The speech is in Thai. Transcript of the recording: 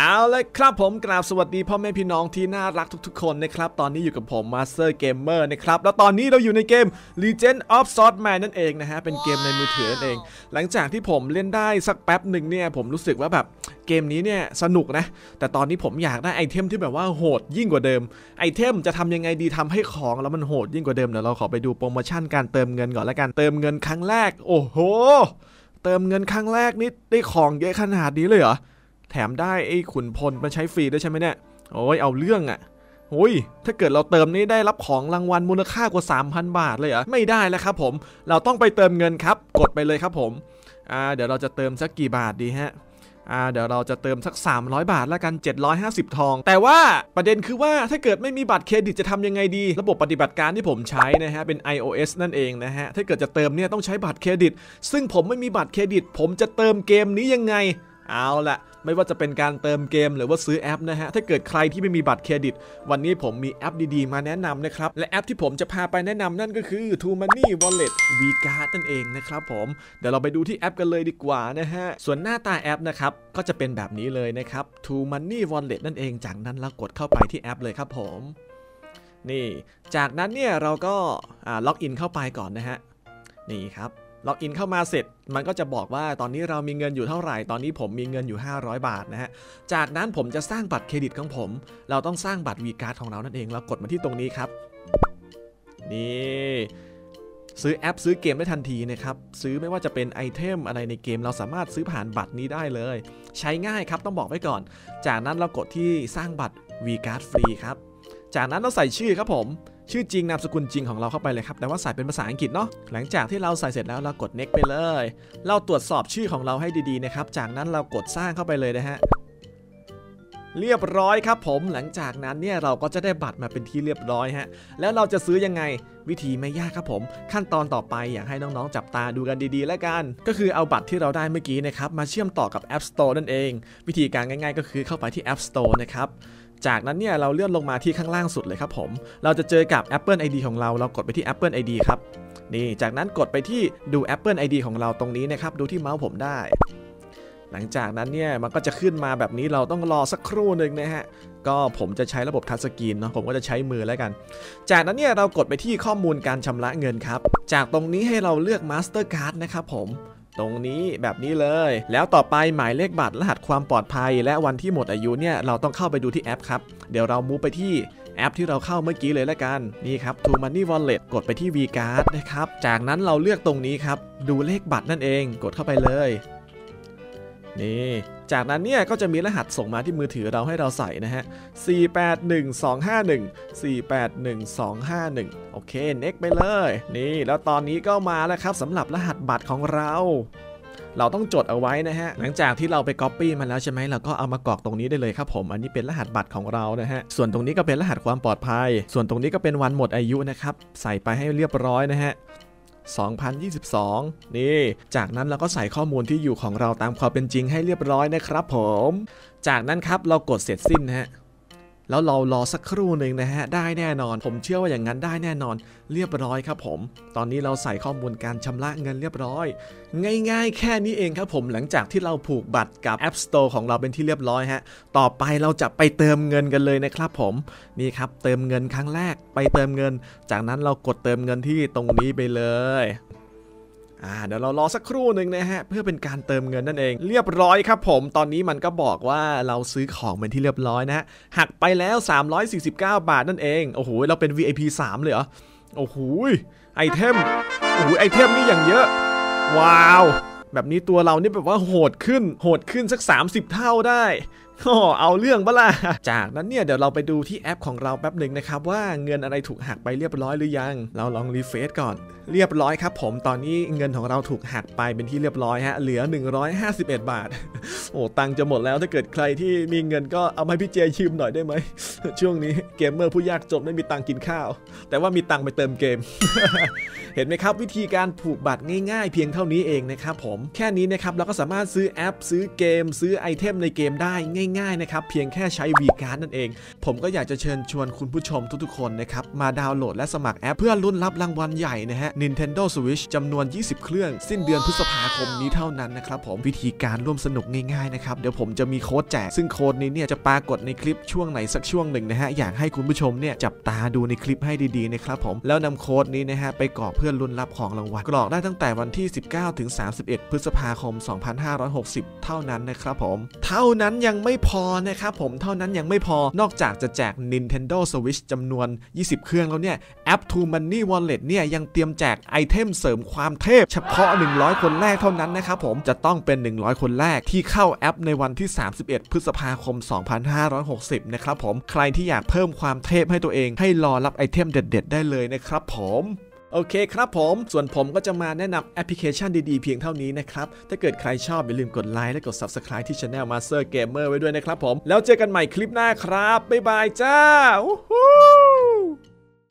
เอาเลยครับผมกราบสวัสดีพ่อแม่พี่น้องที่น่ารักทุกๆคนนะครับตอนนี้อยู่กับผม Master Gamer นะครับแล้วตอนนี้เราอยู่ในเกม Legend of Swordman นั่นเองนะฮะเป็นเกมในมือถือนั่นเอง หลังจากที่ผมเล่นได้สักแป๊บหนึ่งเนี่ยผมรู้สึกว่าแบบเกมนี้เนี่ยสนุกนะ แต่ตอนนี้ผมอยากได้ไอเทมที่แบบว่าโหดยิ่งกว่าเดิมไอเทมจะทำยังไงดีทำให้ของแล้วมันโหดยิ่งกว่าเดิมเดี๋ยวเราขอไปดูโปรโมชั่นการเติมเงินก่อนละกันเติมเงินครั้งแรก โอ้โห เติมเงินครั้งแรกนี่ได้ของเยอะขนาดนี้เลยเหรอ แถมได้ไอ้ขุนพลมาใช้ฟรีด้วยใช่ไหมเนี่ย โอ้ยเอาเรื่องอะ่ะโอ้ย ถ้าเกิดเราเติมนี้ได้รับของรางวัลมูลค่ากว่า 3,000 บาทเลยเหรอ ไม่ได้แล้วครับผม เราต้องไปเติมเงินครับ กดไปเลยครับผม อ่า เดี๋ยวเราจะเติมสักกี่บาทดีฮะ อ่า เดี๋ยวเราจะเติมสัก 300 บาทแล้วกัน 750 ทอง แต่ว่าประเด็นคือว่าถ้าเกิดไม่มีบัตรเครดิตจะทำยังไงดี ระบบปฏิบัติการที่ผมใช้นะฮะ เป็น iOS นั่นเองนะฮะ ถ้าเกิดจะเติมเนี่ยต้องใช้บัตรเครดิต ซึ่งผมไม่มีบัตรเครดิต ผมจะเติมเกมนี้ยังไง เอาละไม่ว่าจะเป็นการเติมเกมหรือว่าซื้อแอปนะฮะ ถ้าเกิดใครที่ไม่มีบัตรเครดิต วันนี้ผมมีแอปดีๆ มาแนะนำนะครับ และแอปที่ผมจะพาไปแนะนำนั่นก็คือ True Money Wallet V Card นั่นเองนะครับผม เดี๋ยวเราไปดูที่แอปกันเลยดีกว่านะฮะ ส่วนหน้าตาแอปนะครับ ก็จะเป็นแบบนี้เลยนะครับ True Money Wallet นั่นเอง จากนั้นเรากดเข้าไปที่แอปเลยครับผม นี่ จากนั้นเนี่ยเราก็ล็อกอินเข้าไปก่อนนะฮะ นี่ครับ ล็อกอินเข้ามาเสร็จ มันก็จะบอกว่าตอนนี้เรามีเงินอยู่เท่าไหร่ ตอนนี้ผมมีเงินอยู่ 500 บาทนะฮะ จากนั้นผมจะสร้างบัตรเครดิตของผม เราต้องสร้างบัตรวีการ์ดของเรานั่นเอง เรากดมาที่ตรงนี้ครับ นี่ ซื้อแอปซื้อเกมได้ทันทีนะครับ ซื้อไม่ว่าจะเป็นไอเทมอะไรในเกม เราสามารถซื้อผ่านบัตรนี้ได้เลย ใช้ง่ายครับต้องบอกไว้ก่อน จากนั้นเรากดที่สร้างบัตร V Card ฟรีครับ จากนั้นเราใส่ชื่อครับผม ชื่อจริงนามสกุลจริงของเราเข้าไปเลยครับ แต่ว่าใส่เป็นภาษาอังกฤษเนาะ หลังจากที่เราใส่เสร็จแล้วเรากด next ไปเลย เราตรวจสอบชื่อของเราให้ดีๆนะครับ จากนั้นเรากดสร้างเข้าไปเลยนะฮะ เรียบร้อยครับผม หลังจากนั้นเนี่ยเราก็จะได้บัตรมาเป็นที่เรียบร้อยฮะ แล้วเราจะซื้อยังไงวิธีไม่ยากครับผม ขั้นตอนต่อไปอยากให้น้องๆ จับตาดูกันดีๆ แล้วกัน ก็คือเอาบัตรที่เราได้เมื่อกี้นะครับ มาเชื่อมต่อกับ App Store นั่นเอง วิธีการง่ายๆ ก็คือเข้าไปที่ App Store นะครับ จากนั้นเนี่ยเราเลื่อนลงมาที่ข้างล่างสุดเลยครับผม เราจะเจอกับ Apple ID ของเราเรากดไปที่ Apple ID ครับนี่จากนั้นกดไปที่ดู Apple ID ของเราตรงนี้นะครับดูที่เมาส์ผมได้ หลังจากนั้นเนี่ยมันก็จะขึ้นมาแบบนี้เราต้องรอสักครู่หนึ่งนะฮะก็ผมจะใช้ระบบทัชสกรีนเนาะผมก็จะใช้มือแล้วกัน จากนั้นเนี่ยเรากดไปที่ข้อมูลการชำระเงินครับ จากตรงนี้ให้เราเลือก Mastercard นะครับผม ตรงนี้แบบนี้เลย แล้วต่อไปหมายเลขบัตรรหัสความปลอดภัย และวันที่หมดอายุเนี่ยเราต้องเข้าไปดูที่แอปครับ เดี๋ยวเรามูไปที่แอปที่เราเข้าเมื่อกี้เลยละกัน นี่ครับ True Money Wallet กดไปที่ V Card นะครับ จากนั้นเราเลือกตรงนี้ครับ ดูเลขบัตรนั่นเอง กดเข้าไปเลย นี่ จากนั้นเนี่ยก็จะมีรหัสส่งมาที่มือถือเราให้เราใส่นะฮะ 481251 481251 โอเค next ไปเลย นี่ แล้วตอนนี้ก็มาแล้วครับสำหรับรหัสบัตรของเราเราต้องจดเอาไว้นะฮะ หลังจากที่เราไป Copy มาแล้วใช่ไหมเราก็เอามากรอกตรงนี้ได้เลยครับผม อันนี้เป็นรหัสบัตรของเรานะฮะ ส่วนตรงนี้ก็เป็นรหัสความปลอดภัย ส่วนตรงนี้ก็เป็นวันหมดอายุนะครับ ใส่ไปให้เรียบร้อยนะฮะ 2022 นี่ จากนั้นเราก็ใส่ข้อมูลที่อยู่ของเราตามความเป็นจริงให้เรียบร้อยนะครับผม จากนั้นครับเรากดเสร็จสิ้นนะฮะ แล้วเรารอสักครู่หนึ่งนะฮะได้แน่นอน ผมเชื่อว่าอย่างนั้นได้แน่นอน เรียบร้อยครับผม ตอนนี้เราใส่ข้อมูลการชำระเงินเรียบร้อย ง่าย ๆ แค่นี้เองครับผมหลังจากที่เราผูกบัตรกับ App Store ของเราเป็นที่เรียบร้อยฮะต่อไปเราจะไปเติมเงินกันเลยนะครับผมนี่ครับเติมเงินครั้งแรกไปเติมเงิน จากนั้นเรากดเติมเงินที่ตรงนี้ไปเลย อ่าเดี๋ยวเรารอสักครู่หนึ่งนะฮะเพื่อเป็นการเติมเงินนั่นเอง เรียบร้อยครับผมตอนนี้มันก็บอกว่าเราซื้อของเป็นที่เรียบร้อยนะฮะหักไปแล้ว 349 บาทนั่นเองโอ้โหเราเป็น VIP 3 เลยเหรอโอ้โหไอเทมโอ้โหไอเทมนี่อย่างเยอะ ว้าว แบบนี้ตัวเรานี่แบบว่าโหดขึ้น โหดขึ้นสัก 30 เท่าได้ โอ้เอาเรื่องปะล่ะ จากนั้นเนี่ยเดี๋ยวเราไปดูที่แอปของเราแป๊บหนึ่งนะครับ ว่าเงินอะไรถูกหักไปเรียบร้อยหรือยัง เราลองรีเฟซก่อน เรียบร้อยครับผมตอนนี้เงินของเราถูกหักไปเป็นที่เรียบร้อยฮะเหลือ 151 บาท โอ้ตังค์จะหมดแล้วถ้าเกิดใครที่มีเงินก็เอามาให้พี่เจยืมหน่อยได้ไหมช่วงนี้เกมเมอร์ผู้ยากจนไม่มีตังค์กินข้าว แต่ว่ามีตังค์ไปเติมเกมเห็นไหมครับ วิธีการผูกบัตรง่ายๆ เพียงเท่านี้เองนะครับผมแค่นี้นะครับเราก็สามารถซื้อแอป ซื้อเกม ซื้อไอเทมในเกมได้ง่ายๆนะครับเพียงแค่ใช้ V Card นั่นเอง ผมก็อยากจะเชิญชวนคุณผู้ชมทุกๆคนนะครับมาดาวน์โหลดและสมัครแอปเพื่อลุ้นรับรางวัลใหญ่นะฮะ Nintendo Switch จำนวน 20 เครื่อง สิ้นเดือนพฤษภาคมนี้เท่านั้นนะครับผมวิธีการร่วมสนุกง่ายๆนะครับเดี๋ยวผมจะมีโค้ดแจกซึ่งโค้ดนี้เนี่ยจะปรากฏในคลิปช่วงไหนสักช่วงหนึ่งนะฮะอยากให้คุณผู้ชมเนี่ยจับตาดูในคลิปให้ดีๆนะครับผมแล้วนำโค้ดนี้นะฮะไปกรอกเพื่อลุ้นรับของรางวัลกรอกได้ตั้งแต่วันที่ 19 ถึง 31 พฤษภาคม 2560 เท่านั้นนะครับผม เท่านั้นยังไม่พอนะครับผมเท่านั้นยังไม่พอนอกจากจะแจก Nintendo Switch จำนวน 20 เครื่องแล้วเนี่ยแอป True Money Wallet เนี่ยยังเตรียมแจกไอเทมเสริมความเทพ เฉพาะ 100 คนแรกเท่านั้นนะครับผมจะต้องเป็น 100 คนแรกที่เข้าแอปในวันที่ 31 พฤษภาคม 2560 นะครับผมใครที่อยากเพิ่มความเทพให้ตัวเองให้รอรับไอเทมเด็ด ๆ ได้เลยนะครับผม โอเคครับผม ส่วนผมก็จะมาแนะนำแอปพลิเคชันดีๆ เพียงเท่านี้นะครับ ถ้าเกิดใครชอบอย่าลืมกดไลค์และกด Subscribe ที่ Channel Master Gamer ไว้ด้วยนะครับผม แล้วเจอกันใหม่คลิปหน้าครับ บ๊ายบายจ้าวู้